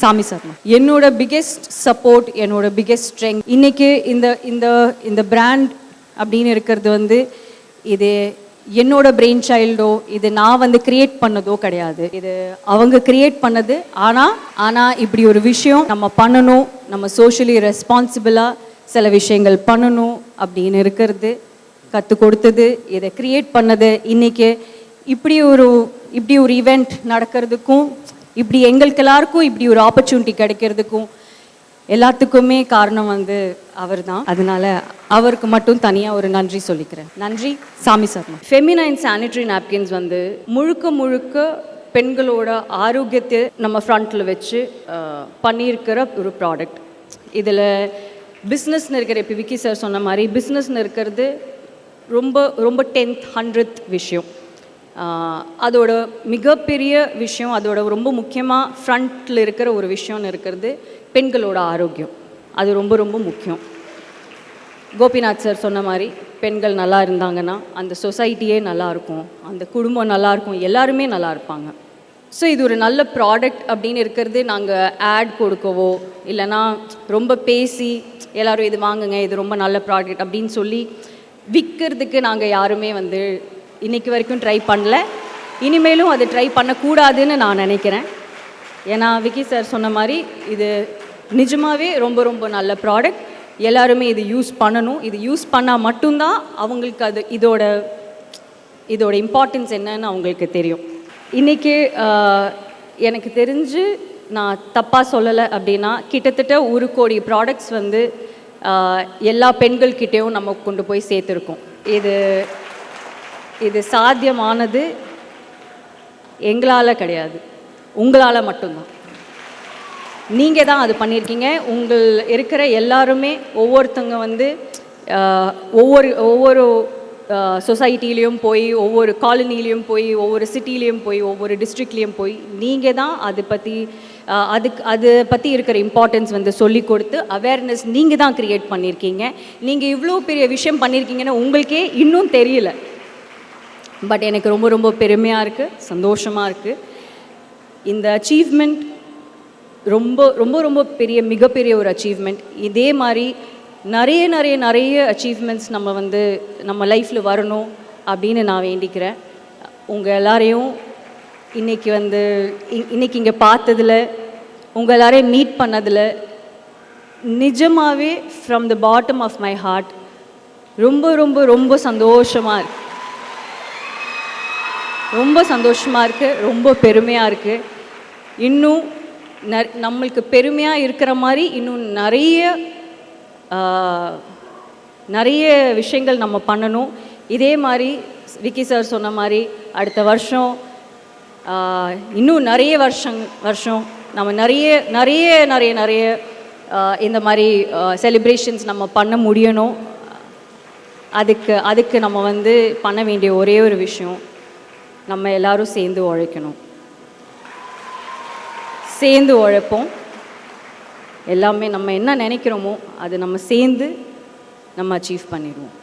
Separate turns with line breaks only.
சாமி சர்மா. என்னோட biggest support என்னோட பிக்கெஸ்ட் ஸ்ட்ரெங் இன்னைக்கு இந்த இந்த இந்த பிராண்ட் அப்படின்னு இருக்கிறது வந்து இது என்னோட பிரெயின் சைல்டோ இது நான் வந்து கிரியேட் பண்ணதோ கிடையாது. இது அவங்க கிரியேட் பண்ணது ஆனால் ஆனால் இப்படி ஒரு விஷயம் நம்ம பண்ணணும் நம்ம சோஷியலி ரெஸ்பான்சிபிளாக சில விஷயங்கள் பண்ணணும் அப்படின்னு இருக்கிறது கற்றுக் கொடுத்தது இதை கிரியேட் பண்ணது இன்னைக்கு இப்படி ஒரு இப்படி ஒரு ஈவெண்ட் நடக்கிறதுக்கும் இப்படி எங்களுக்கு எல்லாருக்கும் இப்படி ஒரு ஆப்பர்ச்சுனிட்டி கிடைக்கிறதுக்கும் எல்லாத்துக்குமே காரணம் வந்து அவர் தான் அதனால அவருக்கு மட்டும் தனியாக ஒரு நன்றி சொல்லிக்கிறேன். நன்றி சாமி சர்மா ஃபெமினைன் சானிட்டரி நாப்கின்ஸ் வந்து முழுக்க முழுக்க பெண்களோட ஆரோக்கியத்தை நம்ம ஃப்ரண்ட்டில் வச்சு பண்ணியிருக்கிற ஒரு ப்ராடக்ட் இதில் பிஸ்னஸ்னு இருக்கிற இப்போ விக்கி சார் சொன்ன மாதிரி பிஸ்னஸ்னு இருக்கிறது ரொம்ப ரொம்ப டென்த் ஹண்ட்ரட் விஷயம். அதோட மிகப்பெரிய விஷயம் அதோட ரொம்ப முக்கியமாக ஃப்ரண்ட்டில் இருக்கிற ஒரு விஷயம்னு இருக்கிறது பெண்களோட ஆரோக்கியம். அது ரொம்ப ரொம்ப முக்கியம். கோபிநாத் சார் சொன்ன மாதிரி பெண்கள் நல்லா இருந்தாங்கன்னா அந்த சொசைட்டியே நல்லாயிருக்கும் அந்த குடும்பம் நல்லாயிருக்கும் எல்லாருமே நல்லா இருப்பாங்க. ஸோ இது ஒரு நல்ல ப்ராடக்ட் அப்படின்னு இருக்கிறது நாங்கள் ஆட் கொடுக்கவோ இல்லைன்னா ரொம்ப பேசி எல்லோரும் இது வாங்குங்க இது ரொம்ப நல்ல ப்ராடக்ட் அப்படின்னு சொல்லி விற்கிறதுக்கு நாங்கள் யாருமே வந்து இன்றைக்கி வரைக்கும் ட்ரை பண்ணல. இனிமேலும் அது ட்ரை பண்ணக்கூடாதுன்னு நான் நினைக்கிறேன். ஏன்னா விக்கி சார் சொன்ன மாதிரி இது நிஜமாகவே ரொம்ப ரொம்ப நல்ல ப்ராடக்ட் எல்லாருமே இது யூஸ் பண்ணணும். இது யூஸ் பண்ணால் மட்டும்தான் அவங்களுக்கு அது இதோட இதோட இம்பார்ட்டன்ஸ் என்னன்னு அவங்களுக்கு தெரியும். இன்றைக்கி எனக்கு தெரிஞ்சு நான் தப்பாக சொல்லலை அப்படின்னா கிட்டத்தட்ட ஒரு கோடி ப்ராடக்ட்ஸ் வந்து எல்லா பெண்கள்கிட்டேயும் நம்ம கொண்டு போய் சேர்த்துருக்கோம். இது இது சாத்தியமானது எங்களால் கிடையாது. உங்களால் மட்டும்தான். நீங்கள் தான் அது பண்ணியிருக்கீங்க. உங்கள் இருக்கிற எல்லாருமே ஒவ்வொருத்தங்க வந்து ஒவ்வொரு ஒவ்வொரு சொசைட்டிலையும் போய் ஒவ்வொரு காலனிலையும் போய் ஒவ்வொரு சிட்டிலையும் போய் ஒவ்வொரு டிஸ்ட்ரிக்ட்லேயும் போய் நீங்கள் தான் அதை பற்றி அதுக்கு அது பற்றி இருக்கிற இம்பார்ட்டன்ஸ் வந்து சொல்லி கொடுத்து அவேர்னஸ் நீங்கள் தான் க்ரியேட் பண்ணியிருக்கீங்க. நீங்கள் இவ்வளோ பெரிய விஷயம் பண்ணியிருக்கீங்கன்னு உங்களுக்கே இன்னும் தெரியல. பட் எனக்கு ரொம்ப ரொம்ப பெருமையாக இருக்குது சந்தோஷமாக இருக்குது இந்த அச்சீவ்மெண்ட் ரொம்ப ரொம்ப ரொம்ப பெரிய மிகப்பெரிய ஒரு அச்சீவ்மெண்ட் இதே மாதிரி நிறைய நிறைய நிறைய அச்சீவ்மெண்ட்ஸ் நம்ம வந்து நம்ம லைஃப்பில் வரணும் அப்படின்னு நான் வேண்டிக்கிறேன். உங்கள் எல்லாரையும் இன்னைக்கு வந்து இ- இன்னைக்கு இங்கே பார்த்ததில் உங்கள் எல்லாரையும் மீட் பண்ணதில் நிஜமாகவே from the bottom of my heart ரொம்ப ரொம்ப ரொம்ப சந்தோஷமாக இருக்குது ரொம்ப சந்தோஷமாக இருக்குது ரொம்ப பெருமையாக இருக்குது இன்னும் ந நம்மளுக்கு பெருமையாக இருக்கிற மாதிரி இன்னும் நிறைய நிறைய விஷயங்கள் நம்ம பண்ணணும். இதே மாதிரி விக்கி சார் சொன்ன மாதிரி அடுத்த வருஷம் இன்னும் நிறைய வருஷம் வருஷம் நம்ம நிறைய நிறைய நிறைய நிறைய இந்த மாதிரி செலிப்ரேஷன்ஸ் நம்ம பண்ண முடியணும். அதுக்கு அதுக்கு நம்ம வந்து பண்ண வேண்டிய ஒரே ஒரு விஷயம் நம்ம எல்லாரும் சேர்ந்து உழைக்கணும். சேர்ந்து உழைப்போம். எல்லாமே நம்ம என்ன நினைக்கிறோமோ அது நம்ம சேர்ந்து நம்ம அச்சீவ் பண்ணிடுவோம்.